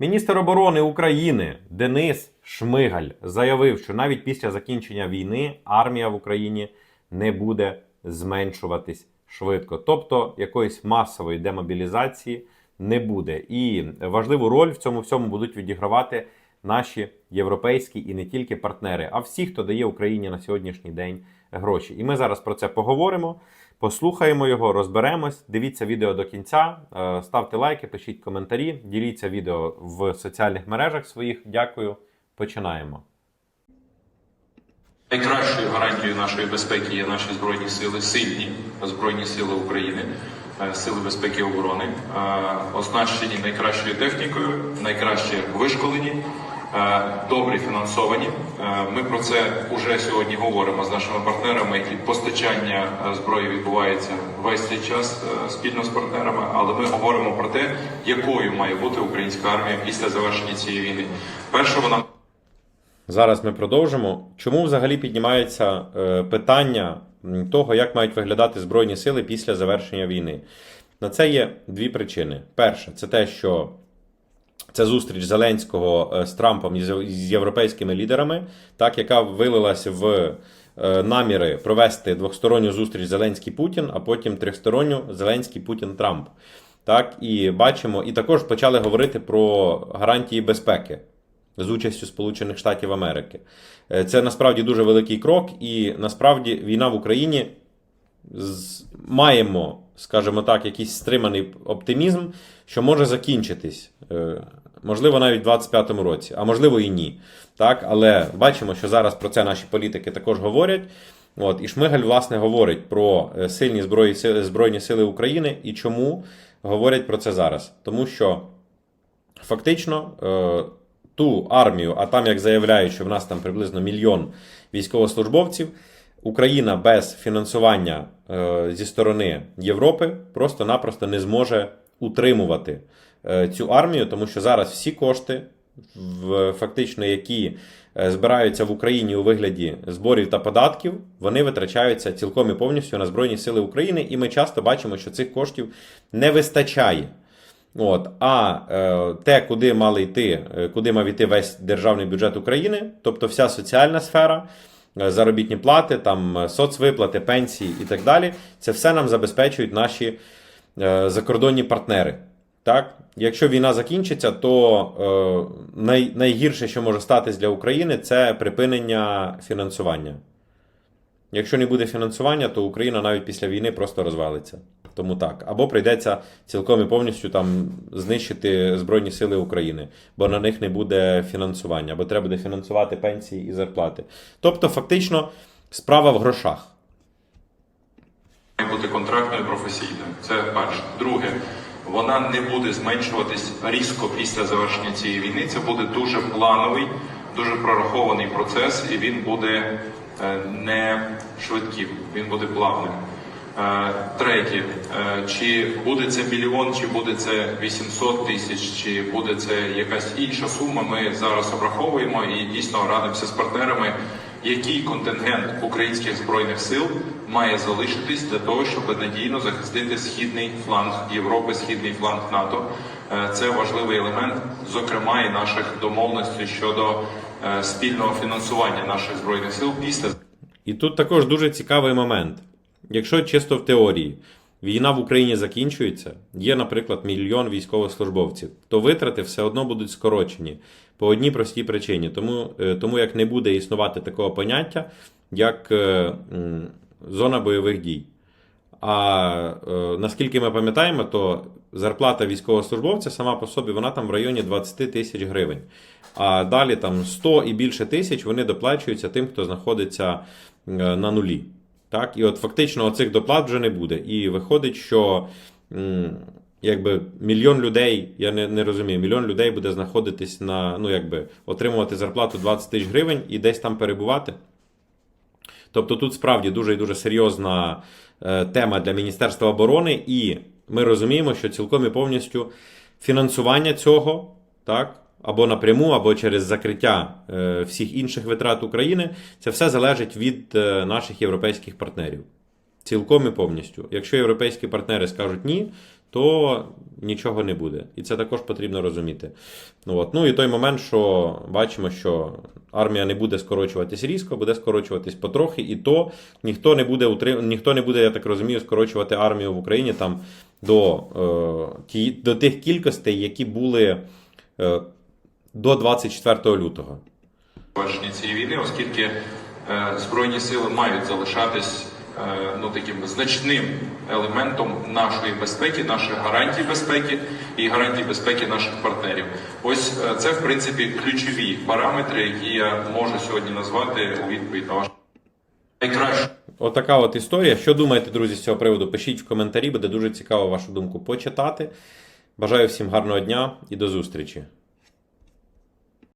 Міністр оборони України Денис Шмигаль заявив, що навіть після закінчення війни армія в Україні не буде зменшуватись швидко. Тобто якоїсь масової демобілізації не буде. І важливу роль в цьому всьому будуть відігравати наші європейські і не тільки партнери, а всі, хто дає Україні на сьогоднішній день гроші. І ми зараз про це поговоримо. Послухаємо його, розберемось. Дивіться відео до кінця, е, ставте лайки, пишіть коментарі, діліться відео в соціальних мережах своїх. Дякую. Починаємо. Найкращою гарантією нашої безпеки є наші збройні сили, сильні збройні сили України, е, сили безпеки і оборони, е, оснащені найкращою технікою, найкраще вишколені, добре фінансовані. Е, Ми про це вже сьогодні говоримо з нашими партнерами, і постачання е, зброї відбувається весь цей час е, спільно з партнерами. Але ми говоримо про те, якою має бути українська армія після завершення цієї війни. Перше, вона Зараз ми продовжимо. Чому взагалі піднімається е, питання того, як мають виглядати Збройні сили після завершення війни? На це є дві причини. Перше, це те, що це зустріч Зеленського е, з Трампом і з європейськими лідерами, так, яка вилилась в е, наміри провести двосторонню зустріч Зеленський-Путін, а потім трьохсторонню Зеленський-Путін-Трамп. Так, і бачимо, і також почали говорити про гарантії безпеки з участю Сполучених Штатів Америки. Е, Це насправді дуже великий крок, і насправді війна в Україні маємо, скажімо так, якийсь стриманий оптимізм, що може закінчитись. Е, Можливо, навіть в 25-му році, а можливо і ні. Так, але бачимо, що зараз про це наші політики також говорять. От, і Шмигаль, власне, говорить про е, сильні зброї, Збройні Сили України і чому говорять про це зараз. Тому що фактично е, ту армію, а там, як заявляють, що в нас там приблизно мільйон військовослужбовців, Україна без фінансування зі сторони Європи просто-напросто не зможе утримувати цю армію, тому що зараз всі кошти, фактично, які е, збираються в Україні у вигляді зборів та податків, вони витрачаються цілком і повністю на Збройні Сили України, і ми часто бачимо, що цих коштів не вистачає. От, а е, те, куди мали йти, е, куди мав йти весь державний бюджет України, тобто вся соціальна сфера, е, заробітні плати, там е, соцвиплати, пенсії і так далі, це все нам забезпечують наші е, закордонні партнери. Так? Якщо війна закінчиться, то е, най, найгірше, що може статись для України, це припинення фінансування. Якщо не буде фінансування, то Україна навіть після війни просто розвалиться. Тому так. Або прийдеться цілком і повністю там знищити Збройні Сили України, бо на них не буде фінансування, або треба буде фінансувати пенсії і зарплати. Тобто, фактично, справа в грошах. має бути контрактною професійною. Це перше. Друге, вона не буде зменшуватись різко після завершення цієї війни. Це буде дуже плановий, дуже прорахований процес, і він буде е, не швидким, він буде плавним. Е, Третє, е, чи буде це мільйон, чи буде це 800 тисяч, чи буде це якась інша сума. Ми зараз обраховуємо і дійсно радимося з партнерами, який контингент українських збройних сил має залишитись для того, щоб надійно захистити східний фланг Європи, східний фланг НАТО. Е, Це важливий елемент, зокрема і наших домовленостей щодо е, спільного фінансування наших збройних сил після І тут також дуже цікавий момент. Якщо чисто в теорії війна в Україні закінчується, є, наприклад, мільйон військовослужбовців, то витрати все одно будуть скорочені по одній простій причині. Тому, е, тому як не буде існувати такого поняття, як е, зона бойових дій. А е, наскільки ми пам'ятаємо, то зарплата військовослужбовця сама по собі вона там в районі 20 тисяч гривень. А далі там 100 і більше тисяч вони доплачуються тим, хто знаходиться на нулі. Так? І от фактично оцих доплат вже не буде. І виходить, що якби мільйон людей, я не, не розумію, мільйон людей буде знаходитись на, ну якби отримувати зарплату 20 тисяч гривень і десь там перебувати. Тобто тут справді дуже і дуже серйозна е, тема для Міністерства оборони, і ми розуміємо, що цілком і повністю фінансування цього, так, або напряму, або через закриття е, всіх інших витрат України, це все залежить від е, наших європейських партнерів. Цілком і повністю. Якщо європейські партнери скажуть ні, то нічого не буде. І це також потрібно розуміти. Ну, от. ну і той момент, що бачимо, що армія не буде скорочуватись різко, буде скорочуватись потрохи, і то ніхто не буде, утрим... ніхто не буде, я так розумію, скорочувати армію в Україні там до, е, до тих кількостей, які були е, до 24 лютого. завершення цієї війни, оскільки е, збройні сили мають залишатись е, ну таким значним елементом нашої безпеки, наших гарантій безпеки і гарантій безпеки наших партнерів. Ось е, це в принципі ключові параметри, які я можу сьогодні назвати у відповідь на ваше найкраще. Отака от історія. Що думаєте, друзі, з цього приводу? Пишіть в коментарі, буде дуже цікаво вашу думку почитати. Бажаю всім гарного дня і до зустрічі!